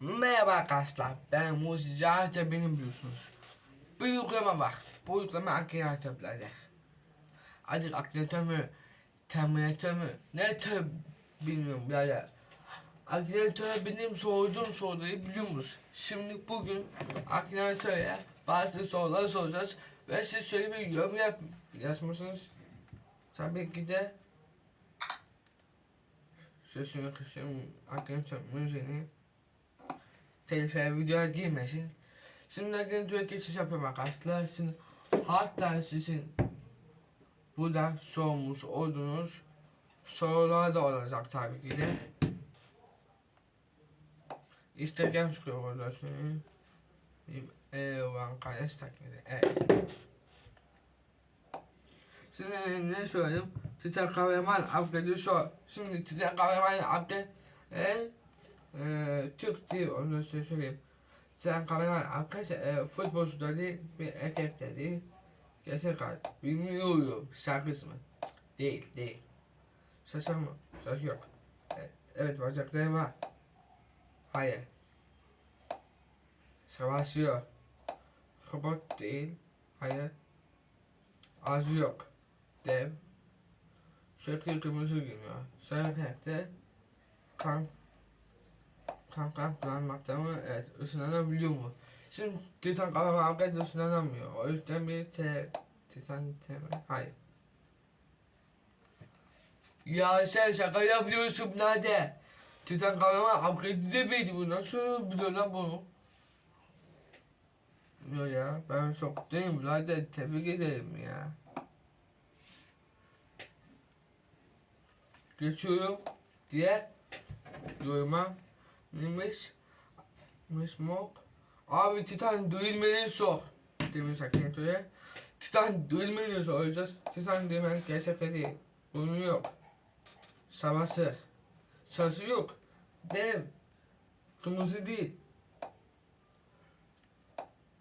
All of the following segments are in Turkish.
Merhaba arkadaşlar, ben Muzi Zaten beni biliyorsunuz. Bir uygulama var. Bu uygulama akreatör birader. Artık akreatör mü, terminatör mü, ne tür bilmiyorum birader. Akreatöre benim sorduğum soruları biliyor musunuz? Şimdi bugün akreatöre bazı sorular soracağız ve siz şöyle bir yorum yap yazmışsınız. Tabii ki de Sesini kısım akreatör müziğini telife videoya girmesin. Şimdi akreatöre geçiş yapıyorum arkadaşlar. Şimdi hatta sizin burada sormuş olduğunuz sorular da olacak tabii ki de. Instagram scroll'da şimdi. Evan Kayas takmidi. Evet. Şimdi ne söyleyeyim? Titan kahraman upgrade'i sor. Şimdi Titan kahraman upgrade e, e, Türk değil onu da söyleyeyim. Titan kahraman upgrade e, futbolcuda değil bir erkekte değil. Gerçek hayat. Bilmiyorum. Şarkısı mı? Değil değil. Şaşır mı? Şaşır yok. Evet, evet bacakları var. Hayır. Savaşıyor. Robot değil. Hayır. Ağzı yok. Dev. Sürekli kırmızı giyiniyor. Sarı renkte kan kan kan kullanmakta mı? Evet. ısınanabiliyor mu? Şimdi Titan kahraman arkadaş ısınanamıyor. O yüzden bir T Titan T mi? Hayır. Ya sen şaka yapıyorsun nerede? Titan kahraman upgrade demeydi bu nasıl biliyor lan bunu? Yok ya ben şoktayım birader tebrik ederim ya. Geçiyorum diye yoruma Mimiş Miss Mok Abi Titan duyulmeni sor demiş Akintü'ye. Titan duyulmeni soracağız. Titan demek gerçekte değil. Bunun yok. Savaşı. Savaşı yok. Dev. Kırmızı değil.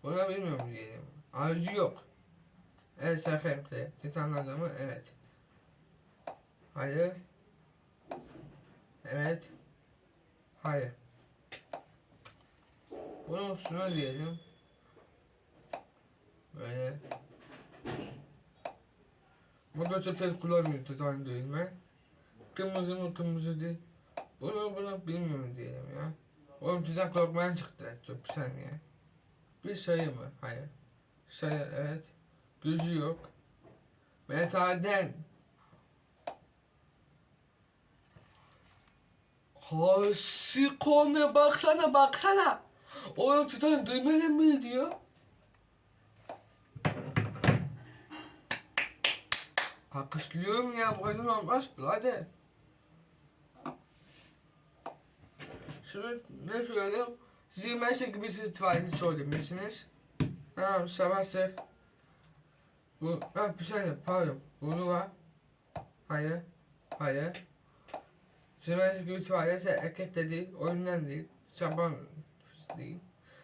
Buna bilmiyorum diyelim. Arzu yok. Evet renkli. Titan adamı evet. Hayır. Evet. Hayır. Bunun üstüne diyelim. Böyle. Motosiklet kullanmıyor Titan değil mi? Kırmızı mı kırmızı değil. Bunu bunu bilmiyorum diyelim ya. Oğlum Titan korkmayan çıktı. Çok bir saniye. Bir sayı mı? Hayır. Sayı evet. Gözü yok. Metalden. Hasikome baksana baksana. Oğlum tutan duymadın mı diyor. Alkışlıyorum ya bu kadar olmaz birader. Şimdi ne söyleyeyim? Sizin meslek gibi tuvaleti sorabilirsiniz. Tamam sabahsır. Bu, ha bir saniye pardon. Bunu var. Hayır. Hayır. Meslek gibi tuvaleti erkek de değil, oyundan değil, saban değil.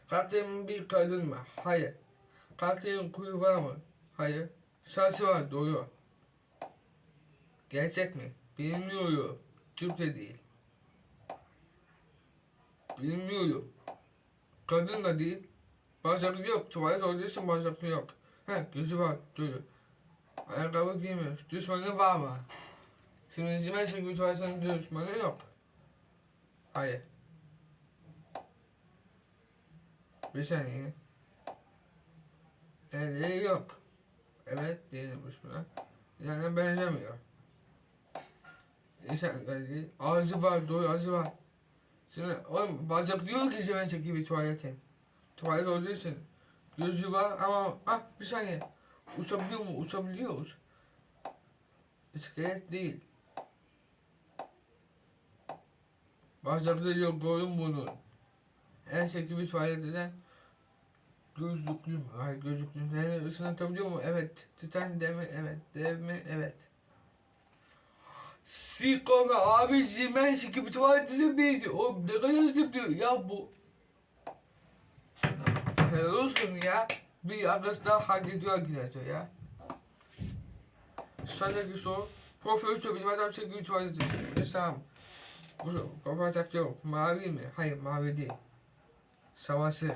Karakterin bir kadın mı? Hayır. Karakterin kuyu var mı? Hayır. Saçı var, doğru. Gerçek mi? Bilmiyorum. Türkçe değil. Bilmiyorum. Kadın da değil. Bacaklı yok. Tuvalet olduğu için yok. He gözü var. Doğru. Ayakkabı giymiyor. Düşmanı var mı? Şimdi zimel şekilde tuvaletin düşmanı yok. Hayır. Bir saniye. Eli yok. Evet diyelimmiş buna. Yani benzemiyor. İnsan değil. Ağzı var, doğru ağzı var. Şimdi oğlum bacak diyor ki zimel gibi tuvaletin. Tuvalet olduğu için gözü var ama ah bir saniye. Uçabiliyor mu? Uçabiliyoruz. İskelet değil. Bacakları yok oğlum bunun. En şekil bir tuvaleteden gözlüklü mü? Hayır gözlüklü. Yani ısınatabiliyor mu? Evet. Titan demi evet. Dev mi? Evet. Siko mu? Abi ben şekil bir tuvalette miydi? O ne kadar hızlı diyor ya bu. Helal olsun ya. Bir arkadaş daha hak ediyor arkadaşlar ya. Sıradaki soru. Profesör bilim adam şekil tuvaleti. Tamam. Bu kapatacak yok. Mavi mi? Hayır mavi değil. Savaşır.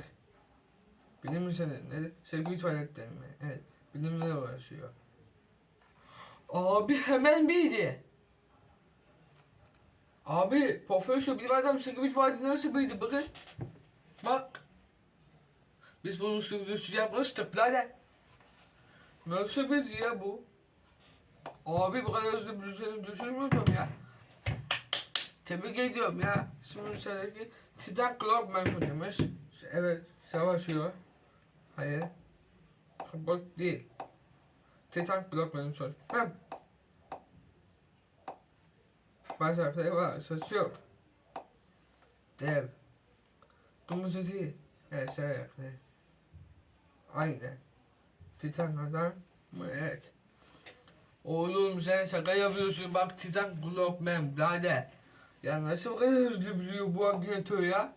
Bilim insanları sevgili tuvaletleri mi? Evet. Bilimle uğraşıyor. Abi hemen bildi. Abi profesör bilim adam sevgili tuvaleti nasıl bildi bakın. Bak. Biz bunun sürdüğü yapmıştık birader. Nasıl bildi ya bu? Abi bu kadar hızlı bildiğini düşünmüyordum ya. Tebrik ediyorum ya. Şimdi seneki Titan Clockman demiş. Evet, savaşıyor. Hayır. Bak değil. Titan Clockman'ın sor. Hem. Bacakları var, saç yok. Dev. Kırmızı değil. Evet, şey yaptı. Aynen. Titan adam mı? Evet. Oğlum sen şaka yapıyorsun bak Titan Glockman birader. Ya nasıl bu kadar hızlı biliyor bu agnetör ya?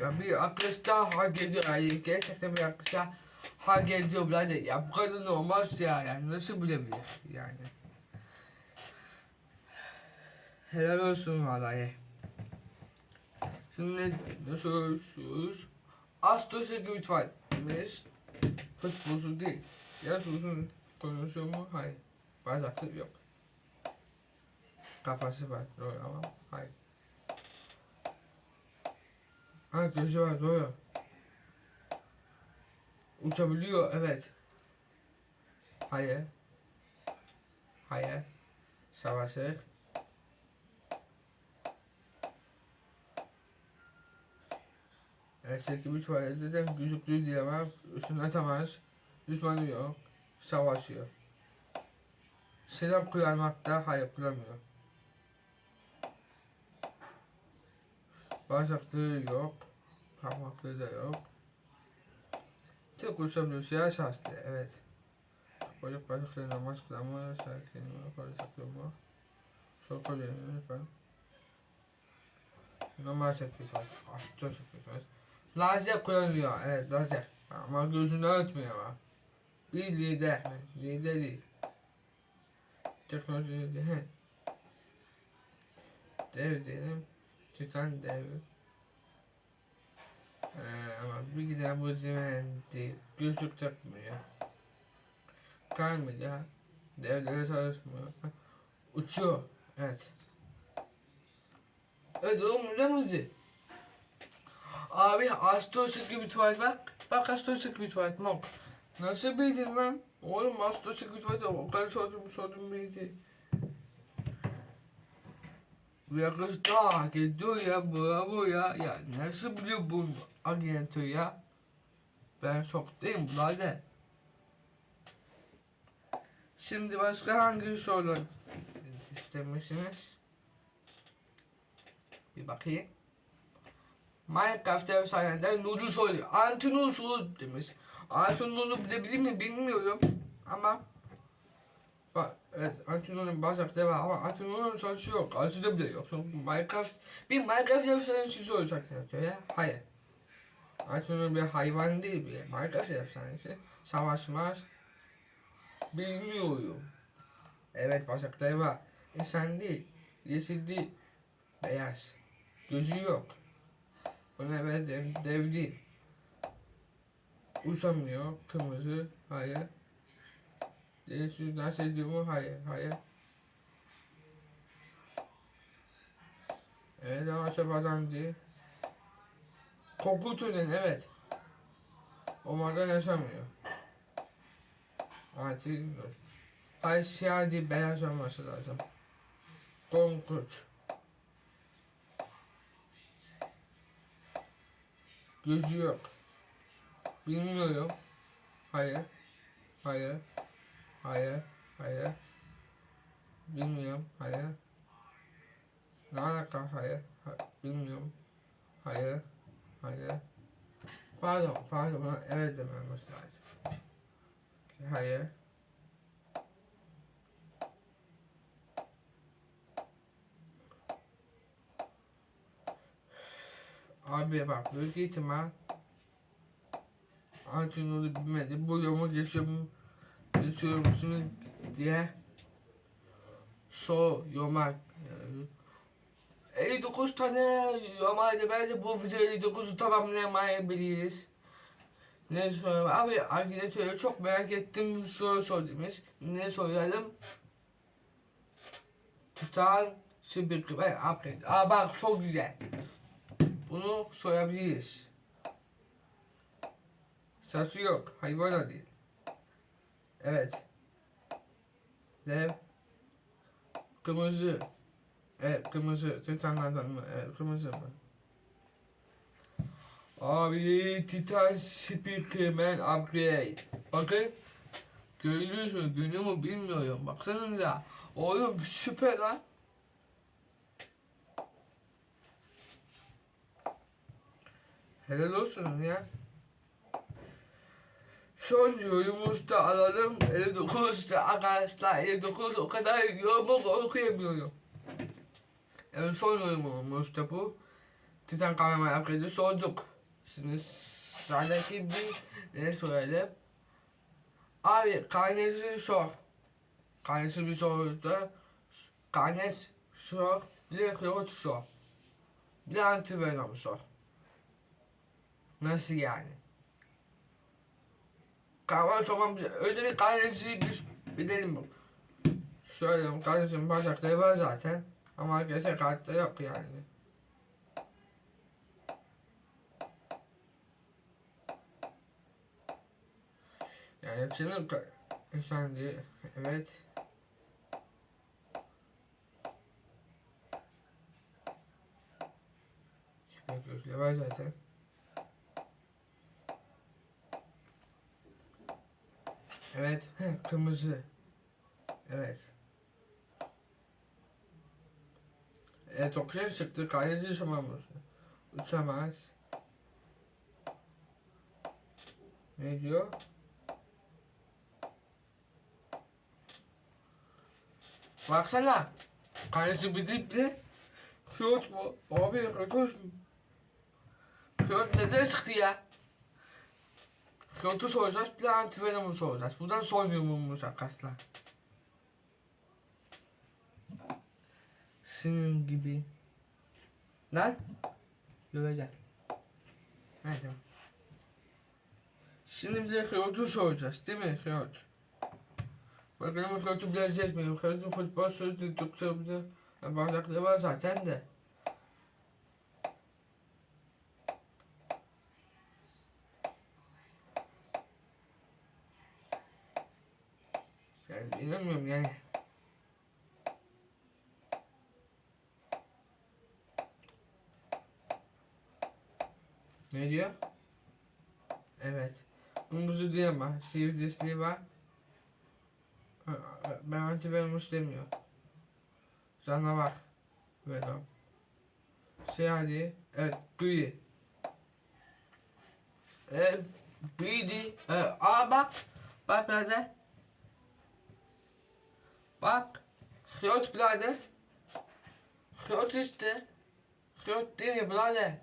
Ya bir arkadaş daha hak ediyor. Yani gerçekten bir arkadaş daha hak ediyor birader. Ya bu kadar olmaz ya. Yani nasıl bilebilir yani. Helal olsun vallahi. Şimdi ne soruyoruz? Astrosek lütfen. Biz futbolcu değil. Ya uzun konuşuyor mu? Hayır. Bacaklı yok. Kafası var. Doğru ama hayır. Ha gözü var doğru. Uçabiliyor evet. Hayır. Hayır. Savaşır. Eski bir tuvalette de gözüklü diyemem. Üstüne atamaz. Düşmanı yok. Savaşıyor. Silah kullanmakta hayır kullanmıyor. Bacaklığı yok. Parmaklığı da yok. Tek uçabiliyorsa şanslı. Evet. Bacak bacakları namaz kılama. Sakinliğine bacaklığı mı? Sol kolyenin ben. Normal sacrifice. Astro sacrifice. Lazer kullanıyor. Evet lazer. Ama gözünü örtmüyor ama. Bir lider. Lider değil. Teknoloji değil. Dev diyelim. Çıkan dev. Ee, ama bir gider bu zimen değil. Gözlük takmıyor. Kalmıyor. Devlere çalışmıyor. Uçuyor. Evet. Evet oğlum öyle miydi? Abi astrosik gibi tuvalet bak. Bak astrosik gibi tuvalet bak. Nasıl bildin lan? Oğlum astrosik gibi tuvalet o kadar sordum sordum bildi. Ya kız daha hak ediyor ya bravo ya. Ya nasıl biliyor bu agento ya? Ben şoktayım birader. Şimdi başka hangi sorular istemişsiniz? Bir bakayım. Minecraft efsaneden Nuru soruyor. Antinur soru demiş. Antinur'u bilebilir mi bilmiyorum. Ama evet, Antinur'un bacakları var ama Antinur'un saçı yok. Acıda bile yok. Çünkü Minecraft, bir Minecraft efsanesi soracak ya. Hayır. Antinur bir hayvan değil bir Minecraft efsanesi. Savaşmaz. Bilmiyorum. Evet bacakları var. İnsan değil. Yeşil değil. Beyaz. Gözü yok. Buna evet dev, değil. Uçamıyor. Kırmızı. Hayır. Yeşil dans ediyor mu? Hayır. Hayır. Evet ama çöp adam değil. Koku türden evet. Olmadan yaşamıyor. Artık Hayır siyah değil beyaz olması lazım. Korkunç. Gözü yok. Bilmiyorum. Hayır. Hayır. Hayır. Hayır. Bilmiyorum. Hayır. Ne alaka? Hayır. Ha- Bilmiyorum. Hayır. Hayır. Pardon. Pardon. Bana evet dememiz lazım. Hayır. Abi bak büyük ihtimal Antinolu bilmedi. Bu yomu geçiyorum geçiyor musunuz diye so yomak en 59 tane normalde bence bu video 59'u tamamlayamayabiliriz. Ne soralım? Abi arkadaşlar çok merak ettim soru sorduğumuz. Ne soralım? Titan Sibir ve Upgrade. Aa bak çok güzel. Bunu sorabiliriz. Saçı yok. Hayvan değil. Evet. Dev. Kırmızı. Evet kırmızı. Titanlardan mı? Evet kırmızı mı? Abi Titan Speakerman Upgrade. Bakın. Görüyorsunuz mü? Görüyor mu bilmiyorum. Baksanıza. Oğlum süper lan. Helal olsun ya. Son yorumumuzu da alalım. 59 da arkadaşlar 59 o kadar yorumu okuyamıyorum. Evet son yorumumuz da bu. Titan kahraman upgrade'i sorduk. Şimdi sıradaki bir ne soralım. Abi karnesi sor. Karnesi bir soru da karnes sor. Bir de kıyot sor. Bir de antivenom sor. Nasıl yani? Kahraman sormam. Özellikle karnesi bir bilelim. Söyleyeyim kardeşim bacakları var zaten. Ama gerçek hayatta yok yani. Yani hepsinin insan diye evet. Şimdi gözle var zaten. Evet, kırmızı. Evet. Evet, oksijen çıktı. Kaydedici uçamamız. Uçamaz. Ne diyor? Baksana. Kalesi bir diple. Kıyot mu? Abi kıyot Kıyot neden çıktı ya? Kıyot'u soracağız, bir de antivenom'u soracağız. Buradan son yorumumuz arkadaşlar. Senin gibi. Lan. Döveceğim. Neyse. Şimdi bir de Kıyot'u soracağız değil mi Kıyot? Bakalım Kıyot'u bilecek miyim? Kıyot'un futbol sözü doktor bir de bardakları var zaten de. Yani bilmiyorum yani. Ne diyor? Evet. Kırmızı diyemem. Sivrisliği var. Ben antivenom demiyor. Canavar. Venom. Şey hadi. Evet. Gri. Evet. Griydi. Evet. Aa bak. Bak birader. Bak. Hıyot birader. Hıyot işte. Hıyot değil mi birader?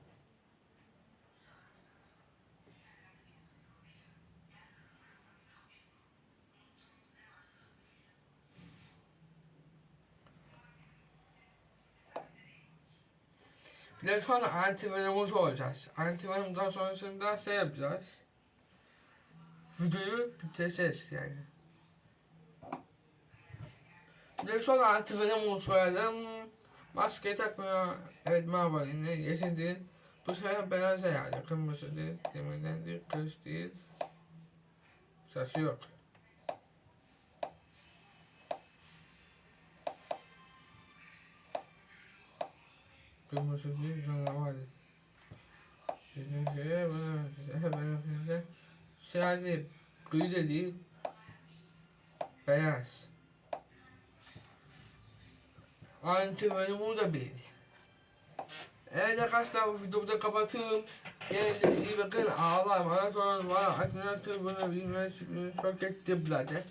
Bir de sonra antivenomuz olacağız. Antivenomdan sonrasında şey yapacağız. Videoyu bitireceğiz yani. De sonra antivenom soyalım. Maske takmıyor. Evet merhaba yine yeşil değil. Bu sefer beyaz herhalde. Kırmızı değil. Demirden değil. Kırış değil. Saçı yok. Kırmızı değil. Canavar. Bizim şeye bana hemen önünde şey hadi gri de değil. Beyaz. Antivenom'u da bildi. Evet arkadaşlar bu videomu da kapatıyorum. Kendinize iyi bakın. Ağlar bana sonra bana akınatır bunu bilmesi çok etti birader.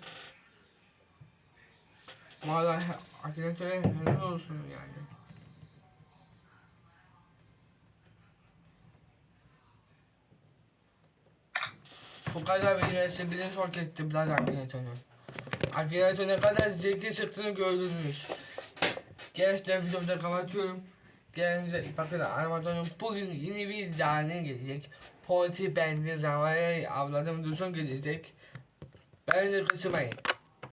Valla akınatöre helal olsun yani. Bu kadar bilmesi bilinç hak etti birader akınatörün. Akınatör ne kadar zeki çıktığını gördünüz. Gençler videomu da kapatıyorum. gelecek. Bakın Amazon'un bugün yeni bir canlı gelecek. Porti bendi zamanı avladım dursun gelecek. Bence kaçırmayın.